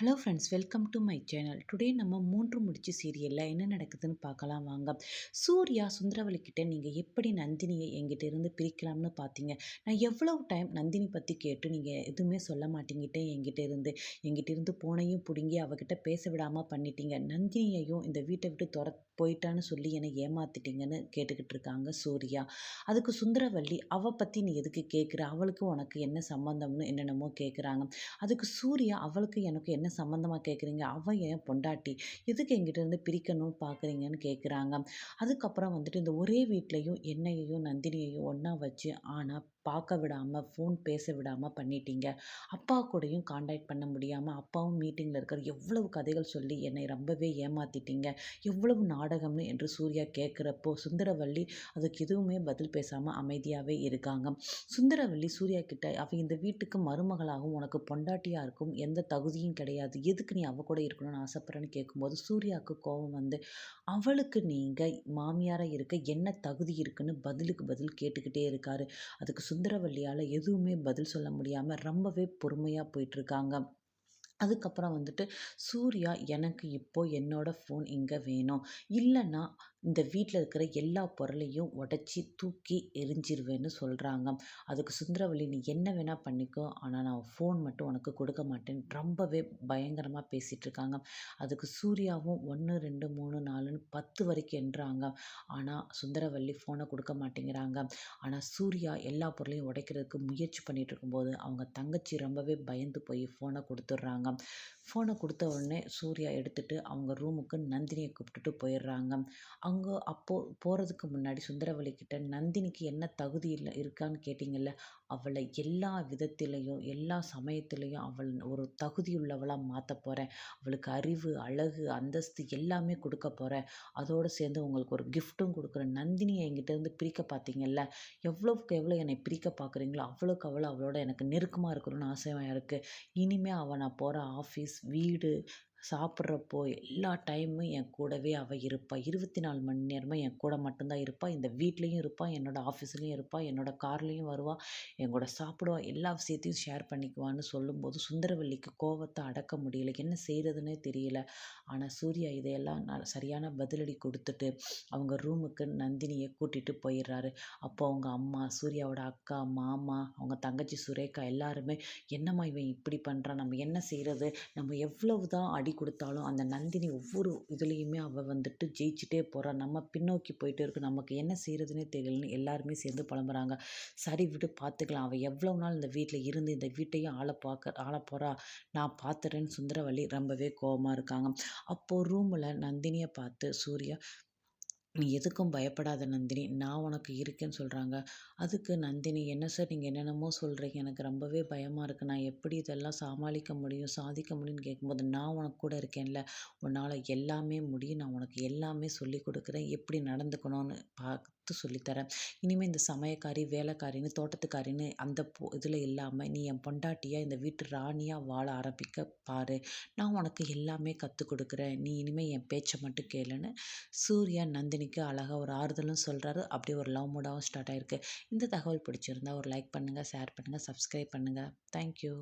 Hello friends welcome to my channel today நம்ம மூன்று முடிச்சு சீரியலில் என்ன நடக்குதுன்னு பார்க்கலாம் வாங்க. சூர்யா சுந்தரவலிக்கிட்ட நீங்கள் எப்படி நந்தினியை எங்கிட்ட இருந்து பிரிக்கலாம்னு பார்த்தீங்க நான் எவ்வளவு டைம் நந்தினி பற்றி கேட்டு நீங்கள் எதுவுமே சொல்ல மாட்டேங்கிட்டே என்கிட்ட இருந்து எங்கிட்ட இருந்து போனையும் பிடுங்கி அவகிட்ட பேச விடாமல் பண்ணிட்டீங்க. நந்தினியையும் இந்த வீட்டை விட்டு துர போயிட்டான்னு சொல்லி என்னை ஏமாத்திட்டீங்கன்னு கேட்டுக்கிட்டு இருக்காங்க சூர்யா. அதுக்கு சுந்தரவல்லி அவள் பற்றி நீ எதுக்கு கேட்குற அவளுக்கு உனக்கு என்ன சம்மந்தம்னு என்னென்னமோ கேட்குறாங்க அதுக்கு சூர்யா அவளுக்கு எனக்கு என்ன சம்மந்தமாக கேட்குறீங்க அவள் என் பொண்டாட்டி? எதுக்கு எங்கிட்டருந்து பிரிக்கணும்னு பார்க்குறீங்கன்னு கேட்குறாங்க அதுக்கப்புறம் வந்துட்டு இந்த ஒரே வீட்லேயும் என்னையையும் நந்தினியையும் ஒன்றா வச்சு ஆனால் பார்க்க விடாமல் ஃபோன் பேச விடாமல் பண்ணிட்டீங்க. அப்பா கூடயும் காண்டாக்ட் பண்ண முடியாமல் அப்பாவும் மீட்டிங்கில் இருக்கிற எவ்வளவு கதைகள் சொல்லி என்னை ரொம்பவே ஏமாற்றிட்டீங்க எவ்வளவு நாடகம்னு என்று சூர்யா கேட்குறப்போ சுந்தரவள்ளி அதுக்கு எதுவுமே பதில் பேசாமல் அமைதியாகவே இருக்காங்க. சுந்தரவள்ளி சூர்யா கிட்ட அவள் இந்த வீட்டுக்கு மருமகளாகவும் உனக்கு பொண்டாட்டியாக இருக்கும். எந்த தகுதியும் கிடையாது. எதுக்கு நீ அவள் கூட இருக்கணும்னு ஆசைப்பட்றேன்னு கேட்கும்போது சூர்யாவுக்கு கோபம் வந்து அவளுக்கு நீங்கள் மாமியாராக இருக்க என்ன தகுதி இருக்குன்னு பதிலுக்கு பதில் கேட்டுக்கிட்டே இருக்காரு. அதுக்கு சுந்தரவல்லியால் எதுவுமே பதில் சொல்ல முடியாமல் ரொம்பவே பொறுமையாக போயிட்டுருக்காங்க. அதுக்கப்புறம் வந்துட்டு சூர்யா எனக்கு இப்போது என்னோடய ஃபோன் இங்கே வேணும். இல்லைன்னா இந்த வீட்டில் இருக்கிற எல்லா பொருளையும் உடச்சி தூக்கி எரிஞ்சிருவேன்னு சொல்கிறாங்க அதுக்கு சுந்தரவள்ளி நீ என்ன வேணால் பண்ணிக்கோ. ஆனால் நான் ஃபோன் மட்டும் உனக்கு கொடுக்க மாட்டேன். ரொம்பவே பயங்கரமாக பேசிகிட்ருக்காங்க அதுக்கு சூர்யாவும் ஒன்று ரெண்டு மூணு நாலுன்னு பத்து வரைக்கும் என்றாங்க. ஆனால் சுந்தரவள்ளி ஃபோனை கொடுக்க மாட்டேங்கிறாங்க. ஆனால் சூர்யா எல்லா பொருளையும் உடைக்கிறதுக்கு முயற்சி பண்ணிகிட்டு இருக்கும்போது அவங்க தங்கச்சி ரொம்பவே பயந்து போய் ஃபோனை கொடுத்துட்றாங்க. ஃபோனை கொடுத்த உடனே சூர்யா எடுத்துகிட்டு அவங்க ரூமுக்கு நந்தினியை கூப்பிட்டுட்டு போயிடுறாங்க. அங்கே அப்போது போகிறதுக்கு முன்னாடி சுந்தரவழி கிட்ட நந்தினிக்கு என்ன தகுதி இல்லை இருக்கான்னு கேட்டிங்கல்ல அவளை எல்லா விதத்திலையும் எல்லா சமயத்துலேயும் அவள் ஒரு தகுதியுள்ளவளாக மாற்ற போகிறேன் அவளுக்கு அறிவு அழகு அந்தஸ்து எல்லாமே கொடுக்க போகிறேன் அதோடு சேர்ந்து உங்களுக்கு ஒரு கிஃப்ட்டும் கொடுக்குறேன். நந்தினியை என்கிட்டேருந்து பிரிக்க பார்த்தீங்கல்ல எவ்வளோக்கு எவ்வளோ என்னை பிரிக்க பார்க்குறீங்களோ அவ்வளோக்கு அவ்வளோ அவளோட எனக்கு நெருக்கமாக இருக்கணும்னு ஆசையாக இருக்குது இனிமேல் அவள் நான் போகிற ஆஃபீஸ் வீடு சாப்பிட்றப்போ எல்லா டைமும் என் கூடவே அவள் இருப்பாள் இருபத்தி நாலு மணி நேரமும் என் கூட மட்டும்தான் இருப்பாள் இந்த வீட்லேயும் இருப்பாள் என்னோடய ஆஃபீஸ்லேயும் இருப்பாள் என்னோடய கார்லேயும் வருவாள் என் கூட சாப்பிடுவாள் எல்லா விஷயத்தையும் ஷேர் பண்ணிக்குவான்னு சொல்லும்போது சுந்தரவல்லிக்கு கோவத்தை அடக்க முடியல. என்ன செய்கிறதுனே தெரியல. ஆனால் சூர்யா இதையெல்லாம் நான் சரியான பதிலடி கொடுத்துட்டு அவங்க ரூமுக்கு நந்தினியை கூட்டிகிட்டு போயிடுறாரு. அப்போ அவங்க அம்மா சூர்யாவோட அக்கா மாமா அவங்க தங்கச்சி சுரேகா எல்லாருமே என்னம்மா இவன் இப்படி பண்ணுறான் நம்ம என்ன செய்கிறது நம்ம எவ்வளவு தான் அடி ஆடி கொடுத்தாலும் அந்த நந்தினி ஒவ்வொரு இதுலேயுமே அவள் வந்துட்டு ஜெயிச்சுட்டே போகிறா நம்ம பின்னோக்கி போயிட்டே இருக்கு. நமக்கு என்ன செய்கிறதுனே தெரியலன்னு எல்லாருமே சேர்ந்து புலம்புறாங்க. சரி விட்டு பார்த்துக்கலாம் அவள் எவ்வளோ நாள் இந்த வீட்டில் இருந்து இந்த வீட்டையும் ஆளை பார்க்க ஆளை போகிறா நான் பார்த்துறேன்னு சுந்தரவள்ளி ரொம்பவே கோபமாக இருக்காங்க. அப்போது ரூமில் நந்தினியை பார்த்து சூர்யா நீ எதுக்கும் பயப்படாத நந்தினி. நான் உனக்கு இருக்கேன்னு சொல்கிறாங்க அதுக்கு நந்தினி என்ன சார் நீங்கள் என்னென்னமோ சொல்கிறீங்க எனக்கு ரொம்பவே பயமாக இருக்குது நான் எப்படி இதெல்லாம் சமாளிக்க முடியும் சாதிக்க முடியும்னு கேட்கும்போது நான் உனக்கு கூட இருக்கேன்ல. உன்னால் எல்லாமே முடியும். நான் உனக்கு எல்லாமே சொல்லி கொடுக்குறேன். எப்படி நடந்துக்கணும்னு பார்த்து சொல்லித்தரேன் இனிமேல் இந்த சமயக்காரி வேலைக்காரின்னு தோட்டத்துக்காரின்னு அந்த போ இதில் இல்லாமல் நீ என் பொண்டாட்டியாக இந்த வீட்டு ராணியாக வாழ ஆரம்பிக்க பாரு. நான் உனக்கு எல்லாமே கற்றுக் கொடுக்குறேன். நீ இனிமேல் என் பேச்சை மட்டும் கேளுன்னு சூர்யா நந்தினிக்கு அழகாக ஒரு ஆறுதலும் சொல்கிறாரு அப்படியே ஒரு லவ் மூடாகவும் ஸ்டார்ட் ஆகிருக்கு இந்த தகவல் பிடிச்சிருந்தா ஒரு லைக் பண்ணுங்கள் ஷேர் பண்ணுங்கள் சப்ஸ்கிரைப் பண்ணுங்கள் தேங்க்யூ